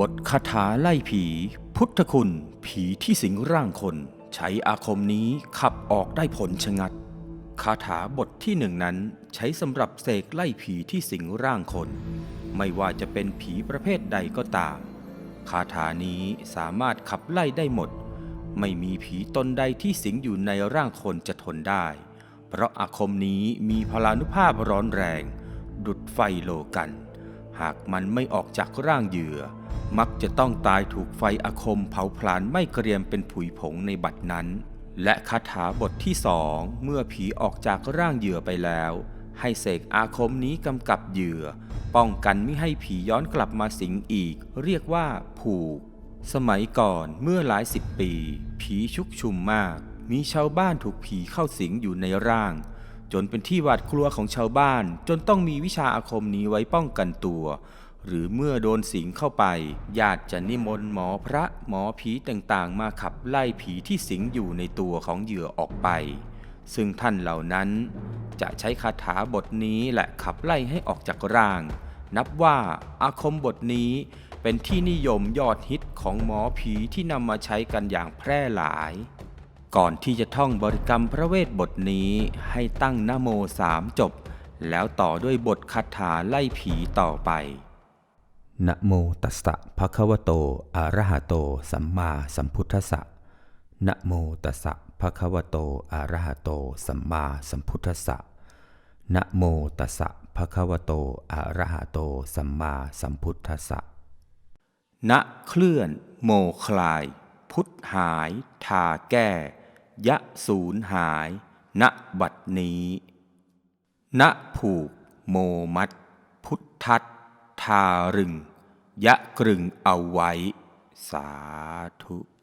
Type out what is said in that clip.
บทคาถาไล่ผี พุทธคุณ ผีที่สิงร่างคน ใช้อาคมนี้ขับออกได้ผลชะงัด คาถาบทที่หนึ่งนั้นใช้สำหรับเสกไล่ผีที่สิงร่างคน ไม่ว่าจะเป็นผีประเภทใดก็ตาม คาถานี้สามารถขับไล่ได้หมด ไม่มีผีตนใดที่สิงอยู่ในร่างคนจะทนได้ เพราะอาคมนี้มีพลานุภาพร้อนแรง ดุดไฟโลกัน หากมันไม่ออกจากร่างเหยื่อ มักจะต้องตายถูกไฟอาคมเผาผลาญไม่เกรียมเป็นผุยผงในบัดนั้น และคาถาบทที่สองเมื่อผีออกจากร่างเหยื่อไปแล้ว ให้เสกอาคมนี้กำกับเหยื่อ ป้องกันไม่ให้ผีย้อนกลับมาสิงอีก เรียกว่า ผูก สมัยก่อนเมื่อหลายสิบปี ผีชุกชุมมาก มีชาวบ้านถูกผีเข้าสิงอยู่ในร่าง จนเป็นที่หวาดกลัวของชาวบ้านจนต้องมีวิชาอาคมนี้ไว้ป้องกันตัว หรือเมื่อโดนสิงเข้าไป ญาติจะนิมนต์หมอพระหมอผีต่างๆ มาขับไล่ผีที่สิงอยู่ในตัวของเหยื่อออกไป ซึ่งท่านเหล่านั้น จะใช้คาถาบทนี้แหละขับไล่ให้ออกจากร่าง นับว่าอาคมบทนี้เป็นที่นิยมยอดฮิตของหมอผีที่นำมาใช้กันอย่างแพร่หลาย ก่อนที่จะท่องบริกรรมพระเวทบทนี้ให้ตั้งนโมสามจบ แล้วต่อด้วยบทคาถาไล่ผีต่อไป นะโมตัสสะภะคะวะโต อะระหะโต สัมมาสัมพุทธัสสะนะโมตัสสะภะคะวะโต อะระหะโต สัมมาสัมพุทธัสสะนะโมตัสสะภะคะวะโต อะระหะโต สัมมาสัมพุทธัสสะณเคลื่อน โมคลาย พุทธหาย ทาแก้ ยะศูนหาย ณ บัดนี้ ณ ผูก โมมัด พุทธัต ทารึง ยะกรึงเอาไว้ สาธุ